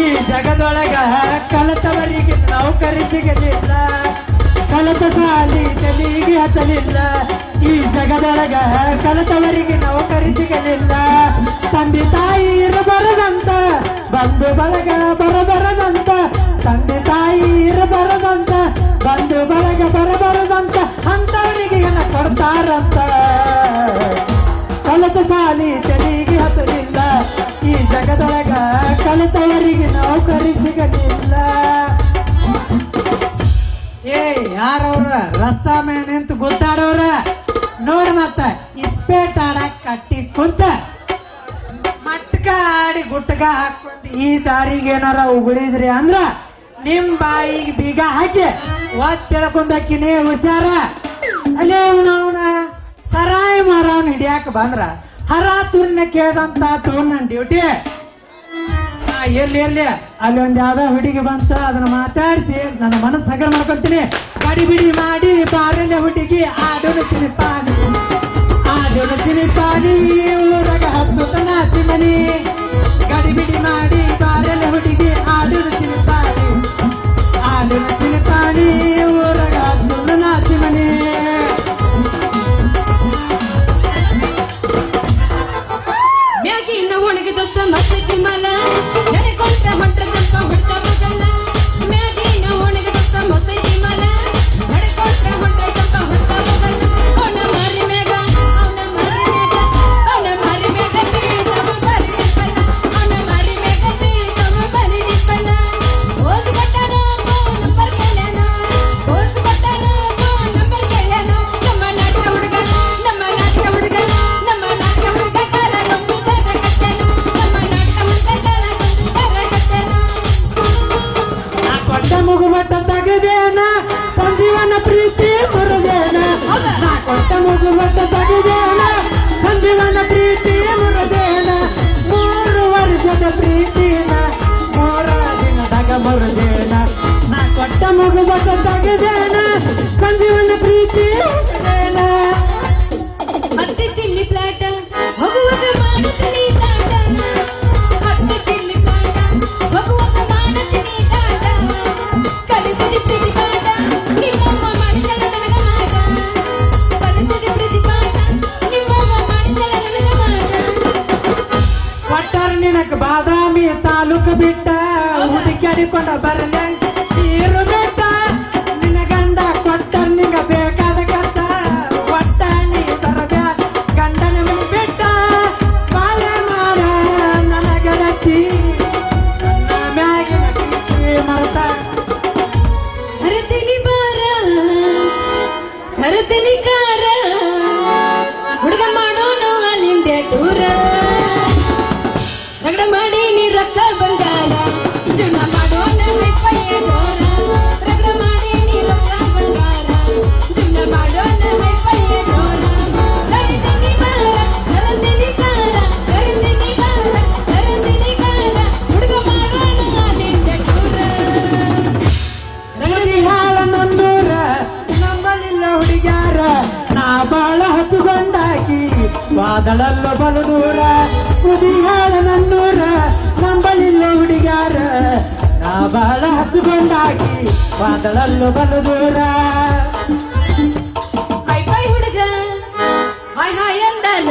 ಈ ಜಗದೊಳಗ ಕಲತವರಿಗೆ ನೌಕರಿ ಸಿಗಲಿಲ್ಲ ಕಲತ ಸಾಲಿ ಹತ್ತಲಿಲ್ಲ. ಈ ಜಗದೊಳಗ ಕಲತವರಿಗೆ ನೌಕರಿ ಸಿಗಲಿಲ್ಲ ತಂದೆ ತಾಯಿ ಇರಬಾರದಂತ ಬಂದು ಬಳಗ ಬರಬಾರದಂತ, ತಂದೆ ತಾಯಿ ಇರಬಾರದಂತ ಬಂದು ಬಳಗ ಬರಬಾರದಂತ, ಅಂತವರಿಗೆ ಕೊಡ್ತಾರಂತ? ಕಲಿತ ಸಾಲಿ ಚಳಿಗೆ ಹತ್ತಲಿಲ್ಲ. ಈ ಜಗದೊಳಗ ಕಲಿತವರಿಗೆ ನೌಕರಿ ಸಿಗಲಿಲ್ಲ. ಏ, ಯಾರವ್ರ? ರಸ್ತಾ ಮೇಲೆ ನಿಂತು ಗೊತ್ತಾಡವ್ರ ನೋಡ್ ಮತ್ತ ಇಸ್ಪೇಟ್ ಕಟ್ಟಿ ಕುಂತ. ಮಟ್ಕ ಆಡಿ ಗುಟ್ಗ ಹಾಕೊಂಡು ಈ ದಾರಿಗೆ ಏನಾರ ಉಗುಳಿದ್ರಿ ಅಂದ್ರ ನಿಮ್ ಬಾಯಿಗೆ ಬೀಗ ಹಾಕಿ ಒತ್ತಿರ ಹುಷಾರ. ಅಲ್ಲೇ ಅವನವನ ತರಾಯಿ ಮಾರವನ್ ಹಿಡಿಯಾಕ ಬಂದ್ರ ಹರ ತುರ್ನ ಕೇಳ್ದಂತ ನನ್ ಡ್ಯೂಟಿ ಎಲ್ಲಿ ಎಲ್ಲಿ ಅಲ್ಲಿ ಒಂದ್ ಯಾವ್ದೋ ಹುಡುಗಿ ಬಂತ, ಅದನ್ನ ಮಾತಾಡಿಸಿ, ನನ್ನ ಮನಸ್ಸು ಹಗರ ಮಾಡ್ಕೊಳ್ತೀನಿ. ಬಡಿ ಬಿಡಿ ಮಾಡಿ, ಬಾರಲ್ಲೇ ಹುಡುಗಿ ಆಡೋಣಿ ಪಾನಿ ಆಡೋಣಿ ಪಾನಿ ಊರಾಗ ಹತ್ತು ನಾಚಿ ಮನಿ ಗಡಿ ಬಿಡಿ ಮಾಡಿ, ಬಾರಲ್ಲೇ ಹುಡುಗಿ ಆಡೋಣಿ ಪಾನಿ ಆಡೋಣಿ ಪಾನಿ ಕಾದಳಲ್ಲ ಬಲದೂರ ಹುದಿಗಾರ ನನ್ನೂರ ನಂಬಲಿಲ್ಲ ಹುಡುಗಾರ ನಾ ಬಹಳ ಹತ್ತು ಬಂದಾಗಿ ಕಾದಳಲ್ಲ ಹುಡುಗ ಹಾಯ್ ಹಾಯ್ ಎಂದಲ್ಲ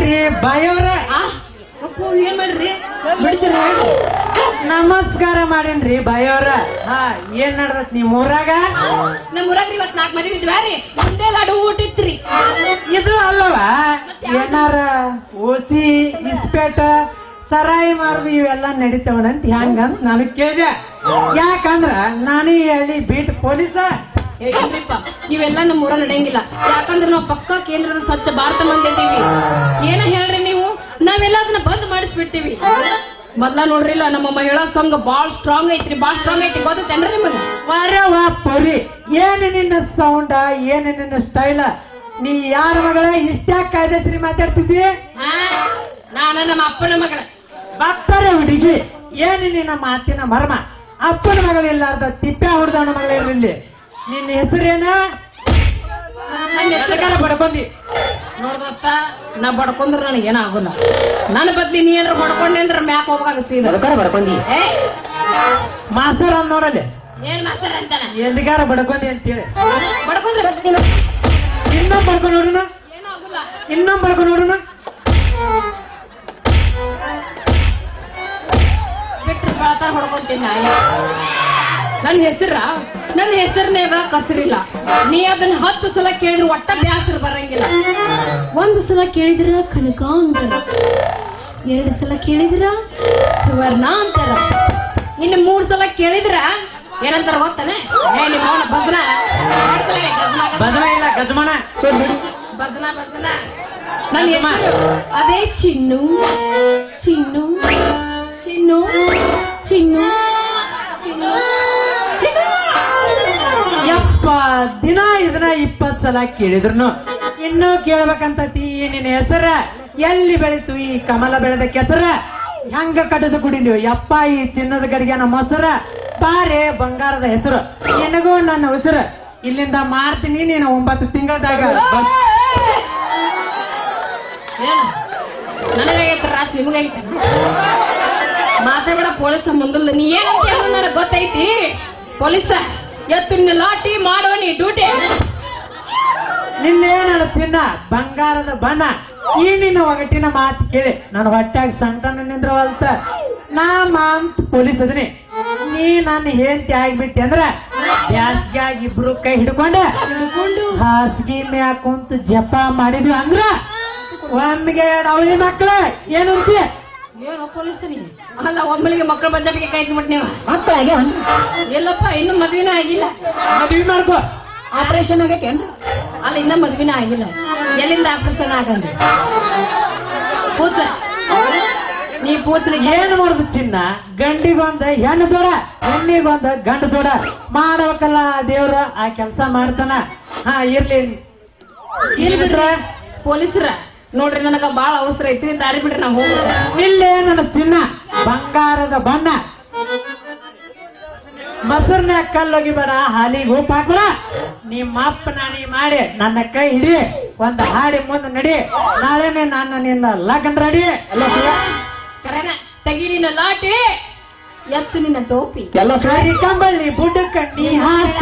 ಬಾಯವ್ರ ಆ, ಅಪ್ಪು, ಏನ್ ಮಾಡ್ರಿ? ನಮಸ್ಕಾರ ಮಾಡೇನ್ರಿ ಬಾಯವ್ರ ಹಾ ಏನ್ ನಡ್ದತ್ ನಿಮ್ ಊರಾಗ ನಮ್ ಊರಾಗ್ರಿ ಇವತ್ ನಾಲ್ಕು ಮನೆ ಇದ್ವಾರಿ ಮುಂದೆ ಒಂದೇ ಲಾಡು ಊಟಿತ್ರಿ. ಇದು ಅಲ್ಲವಾ ಏನಾರ ಓಸಿ ಇಸ್ಪೇಟ ಸರಾಯಿ ಮಾರ್ದು ಇವೆಲ್ಲ ನಡೀತಾವನಂತ ಹೆಂಗಂತ ನಾನು ಕೇಳಿದೆ. ಯಾಕಂದ್ರ ನಾನೇ ಹೇಳಿ ಬೀಟ್ ಪೊಲೀಸ. ಇಲ್ರಿಪ್ಪ ಇವೆಲ್ಲ ನಮ್ಮ ಊರ ನಡೆಯಂಗಿಲ್ಲ. ಯಾಕಂದ್ರೆ ನಾವು ಪಕ್ಕ ಕೇಂದ್ರದ ಸ್ವಚ್ಛ ಭಾರತ ಮಂದಿ ಅದೀವಿ ಏನ ಹೇಳ್ರಿ ನೀವು? ನಾವೆಲ್ಲ ಅದನ್ನ ಬಂದ್ ಮಾಡಿಸ್ಬಿಡ್ತೀವಿ. ಮೊದ್ಲ ನೋಡ್ರಿಲ್ಲ ನಮ್ಮ ಮಹಿಳಾ ಸಂಘ ಬಾಳ್ ಸ್ಟ್ರಾಂಗ್ ಐತ್ರಿ ಬಾಳ್ ಸ್ಟ್ರಾಂಗ್ ಐತಿ ಗೊತ್ತೇನ್ರಿ ನಿಮಗೆ? ವರವ ಪೊರಿ. ಏನು ನಿನ್ನ ಸೌಂಡ ಏನು ನಿನ್ನ ಸ್ಟೈಲ ನೀ ಯಾರ ಮಗಳ? ಇಷ್ಟ ಕಾಯ್ದೈತ್ರಿ ಮಾತಾಡ್ತಿದ್ದಿ? ನಾನು ನಮ್ಮ ಅಪ್ಪನ ಮಗಳ. ಬಪ್ಪರ ಹುಡುಗಿ. ಏನು ನಿನ್ನ ಮಾತಿನ ಮರ್ಮ? ಅಪ್ಪನ ಮಗಳಿಲ್ಲಾರ್ದ ತಿಪ್ಪೆ ಹುಡ್ದವನ ಮಗಳಿರಲಿ ನಿನ್ನ ಹೆಸರೇನ? ನನ್ನ ಹೆಸರುಗಳ ಬಡ್ಕೊಂಡಿ ನೋಡ್ದತ್ತ ನಾ ಬಡ್ಕೊಂಡ್ರ ನನಗೆ ಏನಾಗೋಲ್ಲ ನನ್ನ ಬದ್ಲಿ ನೀ ಏನಾರ ಬಡ್ಕೊಂಡೆ ಅಂದ್ರೆ ಮ್ಯಾಕ್ ಹೋಗ್ಬೇಕಾಗ ಸೀದಾ. ಬಡ್ಕೊಂಡಿ. ಏ? ಮಾಸ್ತರ್ ಅಂದ್ ನೋಡಲ್ಲಿ. ಏನ್ ಮಾತಾಡ ಅಂತಾನ? ಎಲ್ಲಿಗಾರ ಬಡ್ಕೊಂಡಿ ಅಂತೇಳಿ. ಬಡ್ಕೊಂಡ್ರೆ ಇನ್ನೊಂದ್ ಬಡ್ಕೊಂಡ್ ನೋಡೋಣ ಏನಾಗೋಲ್ಲ ಇನ್ನೊಂದ್ ಬಡ್ಕೊಂಡ್ ನೋಡೋಣ ಬಿಟ್ರು ಬಳತಾರ ಹೊಡ್ಕೊಂತೀನಿ ನಾನು ನನ್ನ ಹೆಸರ? ನನ್ನ ಹೆಸರಿನಾಗ ಕಸರಿಲ್ಲ. ನೀ ಅದನ್ನ ಹತ್ತು ಸಲ ಕೇಳಿದ್ರು ಒಟ್ಟ ಬ್ಯಾಸರ ಬರಂಗಿಲ್ಲ. ಒಂದು ಸಲ ಕೇಳಿದ್ರ ಕನಕ ಅಂತಾರ ಎರಡು ಸಲ ಕೇಳಿದ್ರ ಸುವರ್ಣ ಅಂತಾರ ಇನ್ನು ಮೂರು ಸಲ ಕೇಳಿದ್ರ ಏನಂತಾರ ಗೊತ್ತಾನೆ? ನಿಮ್ಮ ಬದನ. ಇಲ್ಲ ಗಜಮಾನ ಬದನ ಬದನ. ನನ್ನ ಅದೇ ಚಿನ್ನು. ಚಿನ್ನು. ಚಿನ್ನು. ಚಿನ್ನು. ಚಿನ್ನು. ದಿನ ಇದನ್ನ ಇಪ್ಪತ್ ಸಲ ಕೇಳಿದ್ರು ಇನ್ನೂ ಕೇಳ್ಬೇಕಂತ ನಿನ್ನ ಹೆಸರ. ಎಲ್ಲಿ ಬೆಳೀತು ಈ ಕಮಲ ಬೆಳೆದ ಕೆಸರ? ಹೆಂಗ ಕಟ್ಟದ ಕುಡಿ ನೀವು ಯಪ್ಪ, ಈ ಚಿನ್ನದ ನಮ್ಮ ಮೊಸರ. ಬಾರೆ ಬಂಗಾರದ ಹೆಸರು. ನಿನಗೂ ನನ್ನ ಹೆಸರು ಇಲ್ಲಿಂದ ಮಾರ್ತೀನಿ ನೀನು ಒಂಬತ್ತು ತಿಂಗಳದಾಗ. ನನಗಾಗೈತೆ ಮಾತಾಡ ಪೊಲೀಸ್ ಮುಂದಲ್ಲ. ನೀ ಏನಂತ ನನಗೆ ಗೊತ್ತೈತಿ. ಪೊಲೀಸ. ಎತ್ತು ನಿನ್ನ ಲಾಟಿ ಮಾಡುವ ನೀ ಡ್ಯೂಟಿ. ನಿನ್ನೇನ ತಿನ್ನ? ಬಂಗಾರದ ಬಣ್ಣ. ಈ ನಿನ್ನ ಒಗಟಿನ ಮಾತು ಕೇಳಿ. ನನ್ನ ಹೊಟ್ಟಾಗಿ ಸಂತನ ನಿಂದ್ರವಲ್ತ ನಾ ಮಾಂತ್ ಪೊಲೀಸ್ ಅದನಿ ನೀ ನನ್ನ ಹೆಂಡತಿ ಆಗ್ಬಿಟ್ಟೆ ಅಂದ್ರ ಆಗಿ ಇಬ್ರು ಕೈ ಹಿಡ್ಕೊಂಡು ಹಿಡ್ಕೊಂಡು. ಹಾಸಿಗೆ ಮ್ಯಾಕುಂತ ಜಪ ಮಾಡಿದ್ವಿ ಅಂದ್ರ ಒಮ್ಮಿಗೆ ಅವಳಿ ಮಕ್ಕಳ ಏನು? ಏನು ಪೊಲೀಸರಿಗೆ ಅಲ್ಲ ಒಮ್ಮಲಿಗೆ ಮಕ್ಕಳು ಬಂಜಾಬಿಗೆ ಕೈ ಬಿಟ್ಟು ನೀವು. ಮಕ್ಳಾಗೆ ಒಂದ್ ಎಲ್ಲಪ್ಪ ಇನ್ನು ಮದ್ವಿನ ಆಗಿಲ್ಲ. ಮದ್ವಿ ಮಾಡ್ಕೋ. ಆಪರೇಷನ್ ಆಗೈತೇನ್ರಿ ಅಲ್ಲ ಇನ್ನ ಮದ್ವಿನ ಆಗಿಲ್ಲ. ಎಲ್ಲಿಂದ ಆಪರೇಷನ್ ಆಗಂದ್ರೆ? ಪೂಜ ನೀ ಪೂಜಲಿಗೆ ಏನು ಮಾಡುದು ಚಿನ್ನ? ಬಂದ ಹೆಣ್ಣು ದೂರ ಬಂದ ಗಂಡು ದೂರ ಮಾಡಬೇಕಲ್ಲ ದೇವ್ರ ಆ ಕೆಲಸ ಮಾಡ್ತಾನ. ಹಾ ಇರ್ಲಿ. ಇಲ್ ಬಿಡ್ರ. ಪೊಲೀಸರ. ನೋಡ್ರಿ ನನಗ ಬಾಳ ಅವಸರ ಐತಿ ದಾರಿ ಬಿಡ್ರಿ ನಾವು. ಹೋಗ ಇಲ್ಲೇ ನನ್ನ ಚಿನ್ನ ಬಂಗಾರದ ಬಣ್ಣ. ಮೊಸರ್ನ ಕಲ್ಲೋಗಿ ಬೇಡ ಹಾಲಿಗೆ ಉಪ್ಪು ನಿಮ್ಮ ಅಪ್ಪ ನಾನೀ ಮಾಡಿ ನನ್ನ ಕೈ ಹಿಡಿ ಒಂದ್ ಹಾಡಿ ಮುಂದೆ ನಡಿ. ನಾಳೆನೆ ನಾನು ನಿನ್ನ ಲಗ್ನ ರೆಡಿ. ಕರೆನ ತೆಗಿ ನಿನ್ನ ಲಾಟಿ ಎತ್ತು ನಿನ್ನ ಟೋಪಿ. ಎಲ್ಲ ಸಾರಿ? ಕಂಬಳ್ಳಿ ಬುಡ್ಡ ನೀ ಹಾಸ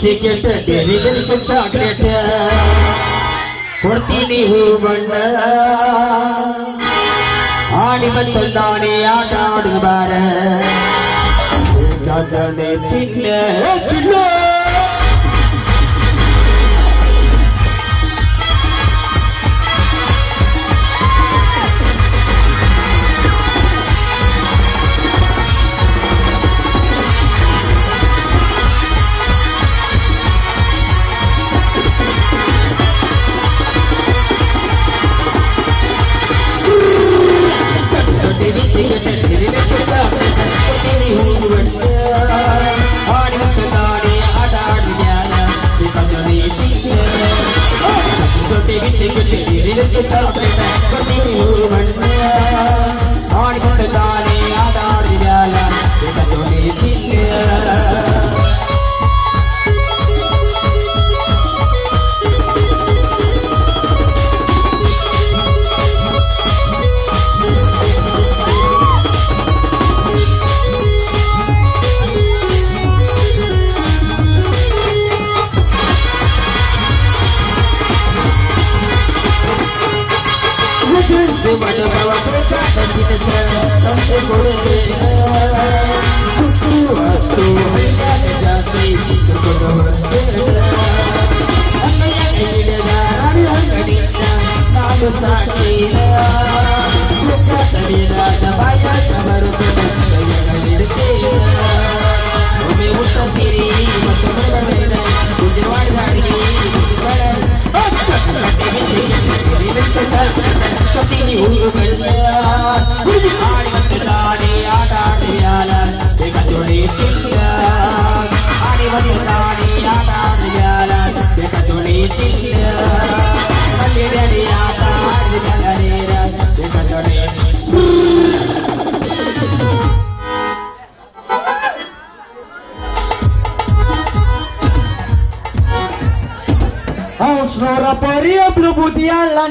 ಟಿಕೆಟ್ ಡೆಲಿವರಿಗೆ ಚಾಕ್ಲೇಟ್ ಕೊಡ್ತೀನಿ ಹೂ ಬಣ್ಣ. ಆಡಿ ಮತ್ತು ಆಟ ಆಡುವ ಚಿನ್ನ.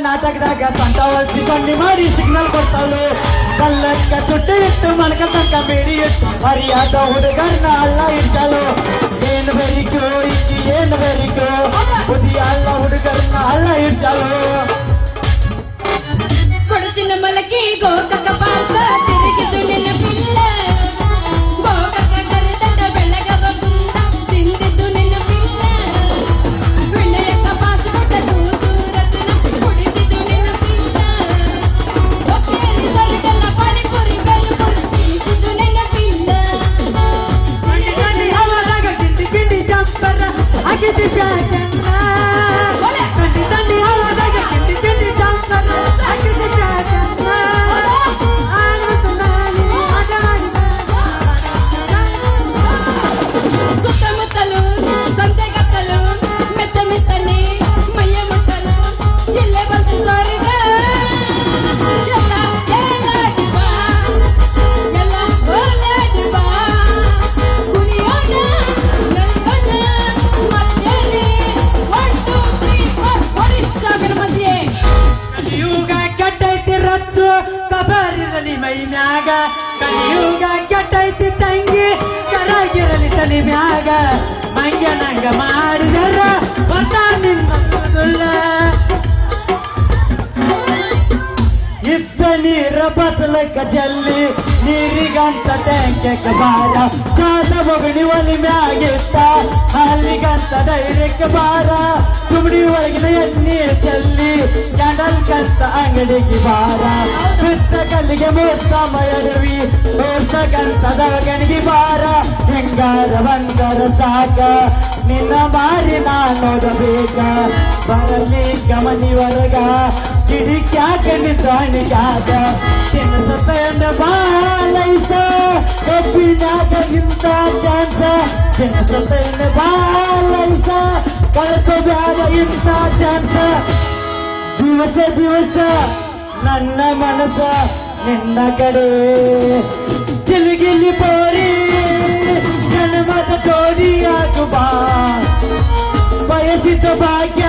ನಾಟಕದಾಗ ಸಂತಾವಸಿ ಬಂಡಿ ಮಾಡಿ ಸಿಗ್ನಲ್ ಕೊಡ್ತಾಳು ಕಲ್ಲಕ್ಕ ಚುಟ್ಟಿ ಇಟ್ಟು, ಮನಕ ತನಕ ಬೇಡಿ ಇಟ್ಟು, ಮರ್ಯಾದ ಹುಡುಗರನ್ನ ಅಲ್ಲ ಇಟ್ಟ ಅಂತ ಟ್ಯಾಂಕ್ಯಕ್ಕೆ ಬಾರ. ಕಾಲ ಒಗಣಿ ಒಲಿ ಮ್ಯಾಗಿತ್ತ ಅಲ್ಲಿಗಂತ ಧೈರ್ಯಕ್ಕೆ ಬಾರ. ಸುಮಡಿ ಒಳಗಿನ ಎಣ್ಣೀರ್ ಚೆಲ್ಲಿ ಕ್ಯಾಂಡಲ್ ಕಂತ ಅಂಗಡಿಗೆ ಬಾರ. ಪುಸ್ತಕಲ್ಲಿಗೆ ಮೂರ್ತ ಮಯಡವಿ ದೋಸ್ತಕಂತದ ಗಣಿಗೆ ಬಾರ. ಹೆಂಗಾರ ಬಂಗಾರ ಸಾಕ. ನಿನ್ನ ಬಾರಿ ನಾನು ನೋಡಬೇಕ. ಬರಲಿ ಗಮನಿ फिर क्या कर जाता पर दिवस दिवस ನನ್ನ ಮನಸ ನಿನ್ನ ಕಡೆ ಚಿಲಿಗಿಲಿ ಪೋರಿ ಜನ್ಮದ ತೋರಿಯಾಗುವ ಬಯಸಿದ ಭಾಗ್ಯ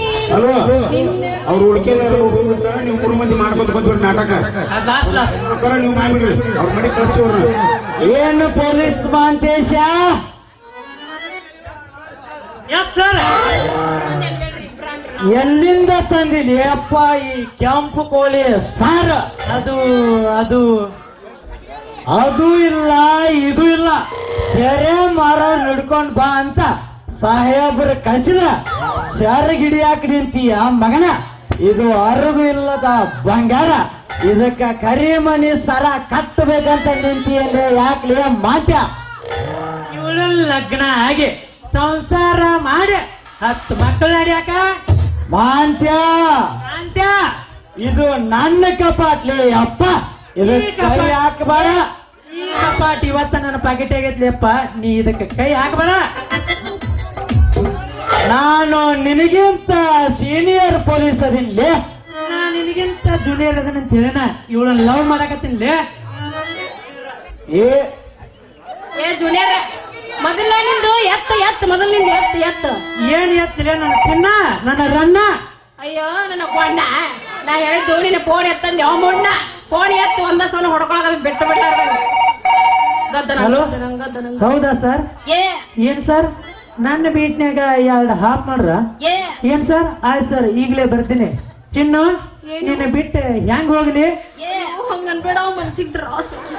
ಅಲ್ವಾ ಅವ್ರು ಉಳ್ಕೆದಾರ ಹೋಗ್ಬಿಡ್ತಾರ ನೀವು ಮೂರು ಮಂದಿ ಮಾಡ್ಕೊಂಡು ಬಂದ್ಬಿಡ್ರಿ ನಾಟಕ. ಅವ್ರ ನೀವು ಮಾಡ್ಬಿಡ್ರಿ ಅವ್ರ ಮನೆ ಕಳ್ಸೋರು ಏನು ಪೊಲೀಸ್ ಮಾಂತೇಶ? ಎಲ್ಲಿಂದ ತಂದಿನಿ ಅಪ್ಪ ಈ ಕೆಂಪು ಕೋಳಿ ಸಾರ. ಅದು ಅದು. ಅದು ಇಲ್ಲ ಇದು ಇಲ್ಲ. ಸೆರೆ ಮಾರ ನಡ್ಕೊಂಡ್ ಬಾ ಅಂತ ಸಾಹೇಬ್ರ ಕಸಿದ ಸೆರಗಿಡಿಯಾಕ ನಿಂತೀಯ ಮಗನ? ಇದು ಅರಬು ಇಲ್ಲದ ಬಂಗಾರ. ಇದಕ್ಕ ಕರಿಮಣಿ ಸರ ಕಟ್ಟಬೇಕಂತ ನಿಂತಿಯಲ್ಲೇ ಯಾಕೆ ಮಾತ್ಯ? ಇವಳು ಲಗ್ನ ಆಗಿ ಸಂಸಾರ ಮಾಡಿ ಹತ್ತು ಮಕ್ಕಳು ನಡ್ಯಾಕ? ಮಾಂತ್ಯ. ಮಾಂತ್ಯ. ಇದು ನನ್ನ ಕಪಾಟ್ಲಿ ಅಪ್ಪ. ಇದು ಕೈ ಹಾಕಬಾರ ಈ ಕಪಾಟ್ ಇವತ್ತ ನನ್ನ ಪಾಕೆಟ್ ಆಗೈತ್ಲಿ ಅಪ್ಪ ನೀ ಇದಕ್ಕೆ ಕೈ ಹಾಕಬೇಡ. ನಾನು ನಿನಗಿಂತ ಸೀನಿಯರ್ ಪೊಲೀಸ್ ಅದಿನ್ಲೇ? ನಾನು ನಿನಗಿಂತ ಜೂನಿಯರ್ ಅದನಂತ ಹೇಳಣ ಇವಳನ್ನ ಲವ್ ಮಾಡಕತ್ತಿಲ್ಲ ಏ ಏ ಜೂನಿಯರ್ ಮೊದಲ ನಿಂದು ಎತ್ತ ಎತ್ತ ಮೊದಲ ನಿಂದು ಎತ್ತ ಎತ್ತ. ಏನ್ ಎತ್ತಿಲ್ಲ ನನ್ನ ಚಿನ್ನ ನನ್ನ ರನ್ನ? ಅಯ್ಯೋ ನನ್ನ ಕೊಂಡ. ನಾ ಹೇಳಿದ್ದು ನಿನ್ನ ಫೋನ್ ಎತ್ತಂದೆ ಅವ ಮೊಣ್ಣ. ಫೋನ್ ಎತ್ತು ಒಂದ ಸಲ ಹೊಡ್ಕೊಳಕ ಬಿಟ್ಟು ಗದ್ದನ ಹೌದಾ ಸರ್ ಏ. ಏನ್ ಸರ್ ನನ್ನ ಬೀಟ್ನ್ಯಾಗ ಎರಡು ಹಾಫ್ ಮಾಡ್ರ? ಏನ್ ಸರ್? ಆಯ್ತು ಸರ್ ಈಗಲೇ ಬರ್ತೀನಿ. ಚಿನ್ನು? ನಿನ್ನ ಬಿಟ್ಟು ಹೆಂಗ್ ಹೋಗ್ಲಿ?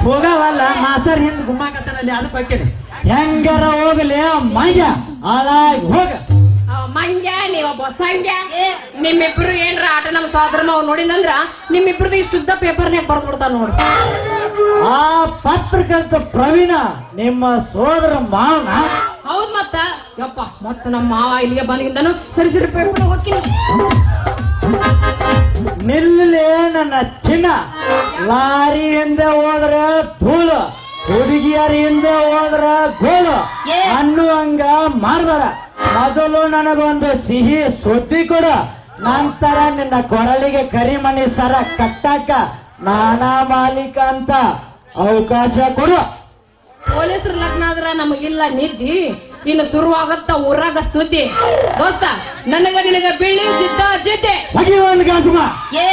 ಹೋಗವಲ್ಲ ಮಾಸರ್ ಹಿಂದ್ ಗುಮ್ಮಾಕತ್ತಾನಲ್ಲಿ ಅದು ಬಗ್ಗೆ ಹೆಂಗಾರ ಹೋಗ್ಲಿ ಮಂಜ ಹಾಳಾಗಿ ಹೋಗ. ಮಂಗ್ಯ ನೀವೊಬ್ಬ ಸಂಗ್ಯ ನಿಮ್ಮಿಬ್ರು ಏನ್ರ ಆಟ ನಮ್ ಸಾಧ್ರ ನಾವು ನೋಡಿನಂದ್ರ ನಿಮ್ಮಿಬ್ರದ್ದು ಇಷ್ಟುದ್ದ ಪೇಪರ್ನ್ಯಾಗ ಬರ್ದ್ ಬಿಡ್ತಾನ ನೋಡ್ರಿ ಆ ಪತ್ರಕರ್ತ ಪ್ರವೀಣ ನಿಮ್ಮ ಸೋದರ ಮಾವನ ಹೌದ್ ಮತ್ತ? ಯಪ್ಪ ಮತ್ತ ನಮ್ಮ ಮಾವ ಇಲ್ಲಿಗೆ ಬಂದಿಂದನು ಸರಿ ಸರಿ ಪೇಪರ್ ಹೋಗ್ತೀನಿ ನಿಲ್ಲೇ ನನ್ನ ಚಿನ್ನ. ಲಾರಿ ಹಿಂದೆ ಹೋದ್ರ ಧೂಳು. ಹುಡುಗಿಯರ ಹಿಂದೆ ಹೋದ್ರ ಗೋಳು. ಅನ್ನುವಂಗ ಮಾಡ್ಬೇಡ. ಮೊದಲು ನನಗೊಂದು ಸಿಹಿ ಸುದ್ದಿ ಕೊಡು. ನಂತರ ನಿನ್ನ ಕೊರಳಿಗೆ ಕರಿಮಣಿ ಸರ ಕಟ್ಟಾಕ ನಾನಾ ಮಾಲೀಕ ಅಂತ ಅವಕಾಶ ಕೊಡು. ಪೊಲೀಸರು ಲಗ್ನ ಆದ್ರ ನಮಗಿಲ್ಲ ನಿದ್ದಿ. ಇನ್ನು ಶುರುವಾಗತ್ತ ಊರಾಗ ಸುದ್ದಿ. ಗೊತ್ತ ನನಗ ನಿನಗ ಬೀಳಿ ಒಂದು ಗಾಸುಮ ಏ.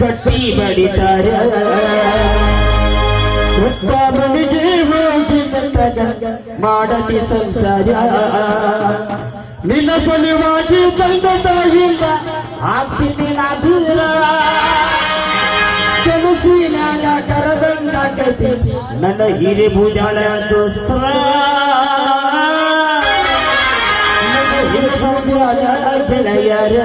ಕಟ್ಟಿ ಬಡಿತಾರೆ. ಮಾಡತಿ ಸಂಸಾರ. ನಿನ್ನ ಸಲುವಾಗಿ ತಂದ ತಾಯಿಲ್ಲ ಆಗ್ತೀನಿ ನನ್ನ ಹಿರಿ ಭುಜಾಳ ದೋಸ್ತ ನನ್ನ ಹಿರಿ ಭುಜಾಳ ಗೆಳೆಯರ